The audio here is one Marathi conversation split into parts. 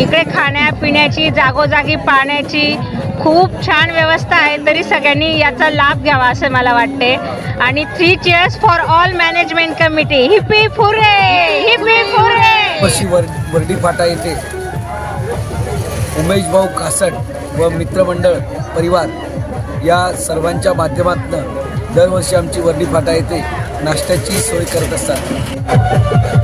इकडे खाण्यापिण्याची जागोजागी पाण्याची खूप छान व्यवस्था आहे. तरी सगळ्यांनी याचा लाभ घ्यावा असं मला वाटते. आणि three cheers for all management committee hip hurray hip hurray वर वर्डी फाटा येथे. उमेश भाऊ कासट व मित्रमंडळ परिवार या सर्वांच्या माध्यमातून दरवर्षी आमची वर्डी फाटा येथे नाश्त्याची सोय करत असतात.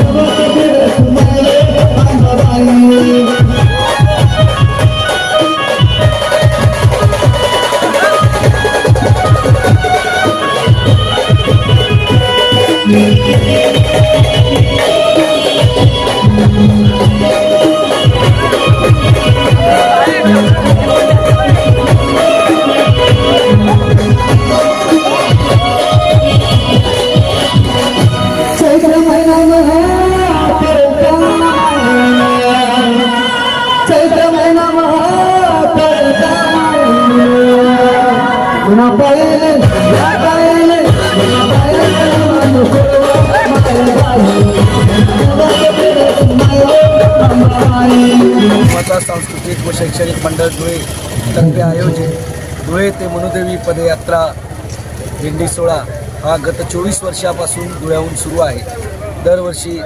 सांस्कृतिक व शैक्षणिक मंडळ धुळे तर्फे आयोजित धुळे ते मनुदेवी पदयात्रा दिंडी सोहळा हा गत चोवीस वर्षापासून धुळ्याहून सुरू आहे दरवर्षी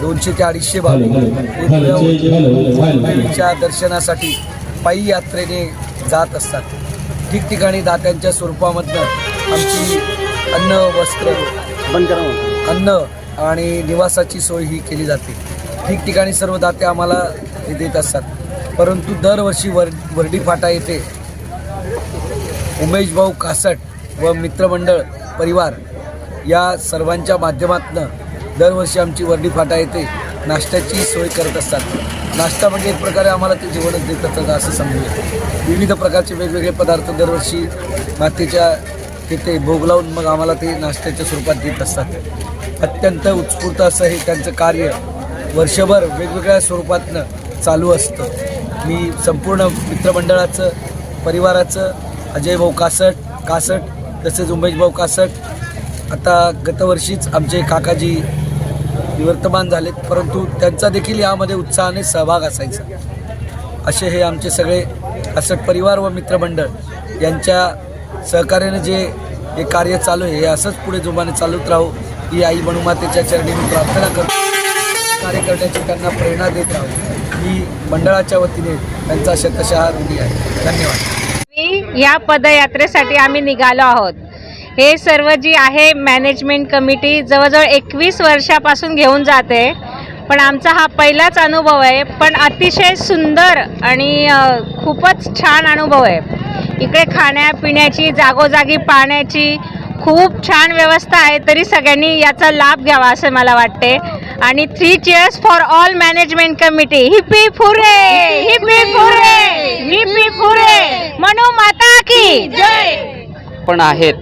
दोनशे ते अडीचशे भाविक हे धुळ्याहून दर्शनासाठी पायी यात्रेने जात असतात ठिकठिकाणी दात्यांच्या स्वरूपामधनं आमची अन्न वस्त्र अन्न आणि निवासाची सोय ही केली जाते. ठिकठिकाणी सर्व दाते आम्हाला हे देत असतात. परंतु दरवर्षी वर वर्डी फाटा येथे उमेश भाऊ कासट व मित्रमंडळ परिवार या सर्वांच्या माध्यमातून दरवर्षी आमची वर्डी फाटा येथे नाश्त्याची सोय करत असतात. नाश्ता म्हणजे एक प्रकारे आम्हाला ते जेवणच देत असतं असं समजूया विविध प्रकारचे वेगवेगळे पदार्थ दरवर्षी मातेच्या तिथे भोग लावून मग आम्हाला ते नाश्त्याच्या स्वरूपात देत असतात. अत्यंत उत्स्फूर्त असं हे त्यांचं कार्य वर्षभर वेगवेगळ्या स्वरूपातनं चालू असतं. मी संपूर्ण मित्रमंडळाचं परिवाराचं अजय भाऊ कासट कासट तसेच उमेश भाऊ कासट आता गतवर्षीच आमचे काकाजी निवर्तमान झालेत परंतु त्यांचा देखील यामध्ये उत्साहाने सहभाग असायचा. असे हे आमचे सगळे असट परिवार व मित्रमंडळ यांच्या सहकार्याने जे हे कार्य चालू आहे हे असंच पुढे जोमाने चालूच राहू. ही आई बनुमातेच्या चरणी मी प्रार्थना करतो. कार्य करण्याची त्यांना प्रेरणा देत राहू. ही मंडळाच्या वतीने त्यांचा शतशः ऋणी आहे. धन्यवाद. या पदयात्रेसाठी आम्ही निघालो आहोत. हे सर्व जी आहे मॅनेजमेंट कमिटी जवळजवळ एकवीस वर्षापासून घेऊन जाते. पण आमचा हा पहिलाच अनुभव आहे. पण अतिशय सुंदर आणि खूपच छान अनुभव आहे. इकडे खाण्यापिण्याची जागोजागी पाण्याची खूप छान व्यवस्था आहे. तरी सगळ्यांनी याचा लाभ घ्यावा असं मला वाटते. आणि three cheers for all management committee hip hurray hip hurray hip hurray Manu माता की जय पण आहेत.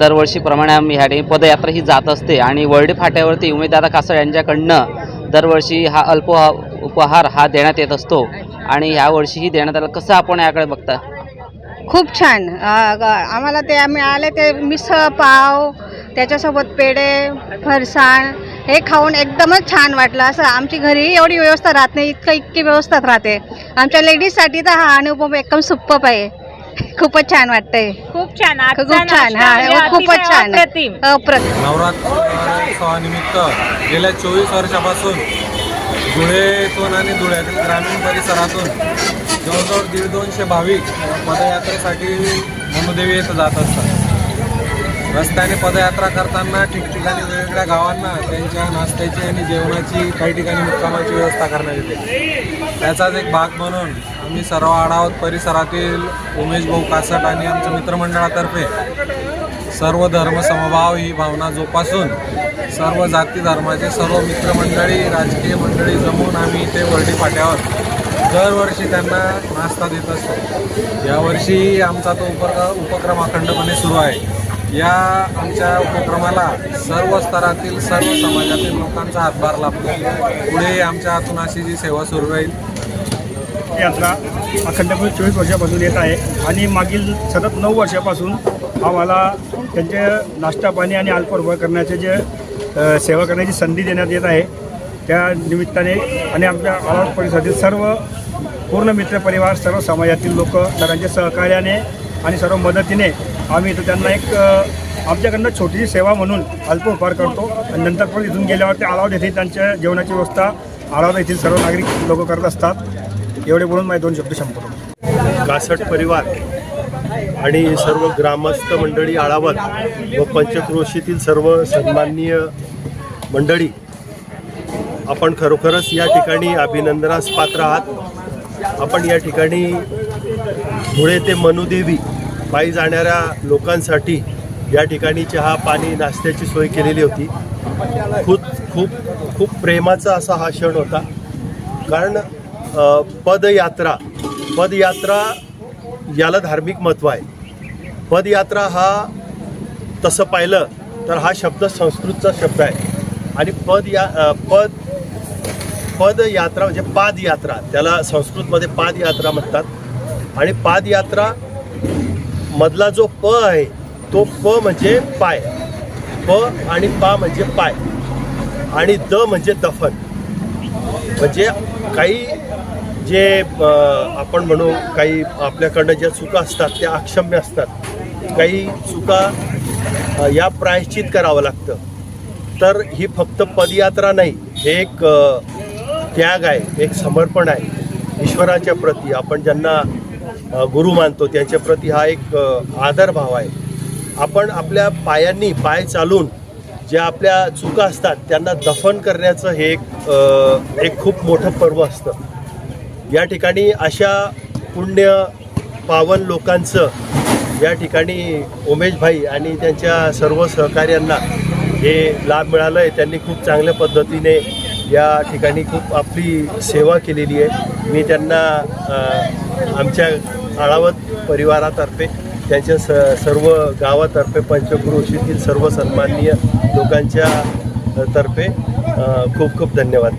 दरवर्षीप्रमाणे आम्ही ह्या ठिकाणी पदयात्रा ही जात असते. आणि वर्डी फाट्यावरती उमेदवार कासळ यांच्याकडनं दरवर्षी हा अल्प उपहार हा देण्यात येत असतो. आणि ह्या वर्षीही देण्यात आला. कसं आपण याकडे बघता? खूप छान. आम्हाला ते मिळाले ते मिसळ पाव त्याच्यासोबत पेढे फरसाण हे खाऊन एकदमच छान वाटलं. असं आमची घरी एवढी व्यवस्था राहत नाही इतकं इतकी व्यवस्था राहते. आमच्या लेडीजसाठी तर हा अनुभव एकदम सुप्पप आहे. खूपच छान वाटतंय. खूप छान. खूप छान. नाश्ता म्हणजे हा खूपच अतिशय छान. अप्रतिम. अप्रतिम. नवरात्रोत्सवानिमित्त गेल्या चोवीस वर्षापासून धुळेतून आणि धुळ्यातील ग्रामीण परिसरातून जवळजवळ दीड दोनशे भाविक पदयात्रेसाठी मनुदेवी येथे जात असतात. रस्त्याने पदयात्रा करताना ठिकठिकाणी वेगवेगळ्या गावांना त्यांच्या नाश्त्याची आणि जेवणाची काही ठिकाणी मुक्कामाची व्यवस्था करण्यात येते. त्याचाच एक भाग म्हणून आम्ही सर्व आढावत परिसरातील उमेश भाऊ कासट आणि आमच्या मित्रमंडळातर्फे सर्व धर्म समभाव ही भावना जोपासून सर्व जाती धर्माचे सर्व मित्रमंडळी राजकीय मंडळी जमून आम्ही इथे वर्डी फाट्यावर दरवर्षी त्यांना नाश्ता देत असतो. यावर्षी आमचा तो उप उपक्रम अखंडपणे सुरू आहे. या आमच्या उपक्रमाला सर्व स्तरातील सर्व समाजातील लोकांचा हातभार लाभतो. पुढे आमच्या हातून अशी जी सेवा सुरू राहील. यात्रा अखंडपणे चोवीस वर्षापासून येत आहे आणि मागील सतत नऊ वर्षापासून आम्हाला त्यांचे नाश्ता पाणी आणि अल्परूप करण्याचे जे सेवा करण्याची संधी देण्यात येत आहे. त्या निमित्ताने आणि आमच्या आवाज परिसरातील सर्व पूर्ण मित्रपरिवार सर्व समाजातील लोक सरांच्या सहकार्याने आणि सर्व मदतीने आम्ही इथं त्यांना एक आमच्याकडनं छोटीशी सेवा म्हणून अल्प उपहार करतो. आणि नंतर पण इथून गेल्यावर ते आलावड येथे त्यांच्या जेवणाची व्यवस्था आलावड येथील सर्व नागरिक लोक करत असतात. एवढे बोलून माझे दोन शब्द संपवतो. कासट परिवार आणि सर्व ग्रामस्थ मंडळी आळावत व पंचक्रोशीतील सर्व सन्माननीय मंडळी आपण खरोखरच या ठिकाणी अभिनंदनास पात्र आहात. आपण या ठिकाणी धुळे ते मनुदेवी पायी जाणाऱ्या लोकांसाठी या ठिकाणी चहा पाणी नाश्त्याची सोय केलेली होती. खूप खूप खूप प्रेमाचा असा हा क्षण होता. कारण पदयात्रा पदयात्रा याला धार्मिक महत्त्व आहे. पदयात्रा हा तसं पाहिलं तर हा शब्द संस्कृतचा शब्द आहे. आणि पद या पद पदयात्रा म्हणजे पादयात्रा त्याला संस्कृतमध्ये पादयात्रा म्हणतात. आणि पादयात्रा मधला जो प आहे तो प म्हणजे पाय. प आणि पा म्हणजे पाय. आणि द म्हणजे दफन. म्हणजे काही जे आपण म्हणू काही आपल्याकडनं ज्या चुका असतात त्या अक्षम्य असतात. काही चुका या प्रायश्चित करावं लागतं. तर ही फक्त पदयात्रा नाही हे एक त्याग आहे एक समर्पण आहे. ईश्वराच्या प्रती. आपण ज्यांना गुरु मानतो. त्यांच्याप्रती हा एक आदरभाव आहे. आपण आपल्या पायांनी पाय चालून ज्या आपल्या चुका असतात त्यांना दफन करण्याचं हे एक एक खूप मोठं पर्व असतं. या ठिकाणी अशा पुण्य पावन लोकांचं या ठिकाणी उमेशभाई आणि त्यांच्या सर्व सहकार्यांना हे लाभ मिळालं आहे त्यांनी खूप चांगल्या पद्धतीने या ठिकाणी खूप आपली सेवा केलेली आहे. मी त्यांना आमच्या आळावत परिवारातर्फे त्यांच्या स सर्व गावातर्फे पंचक्रोशीतील सर्व सन्माननीय लोकांच्या तर्फे खूप खूप धन्यवाद.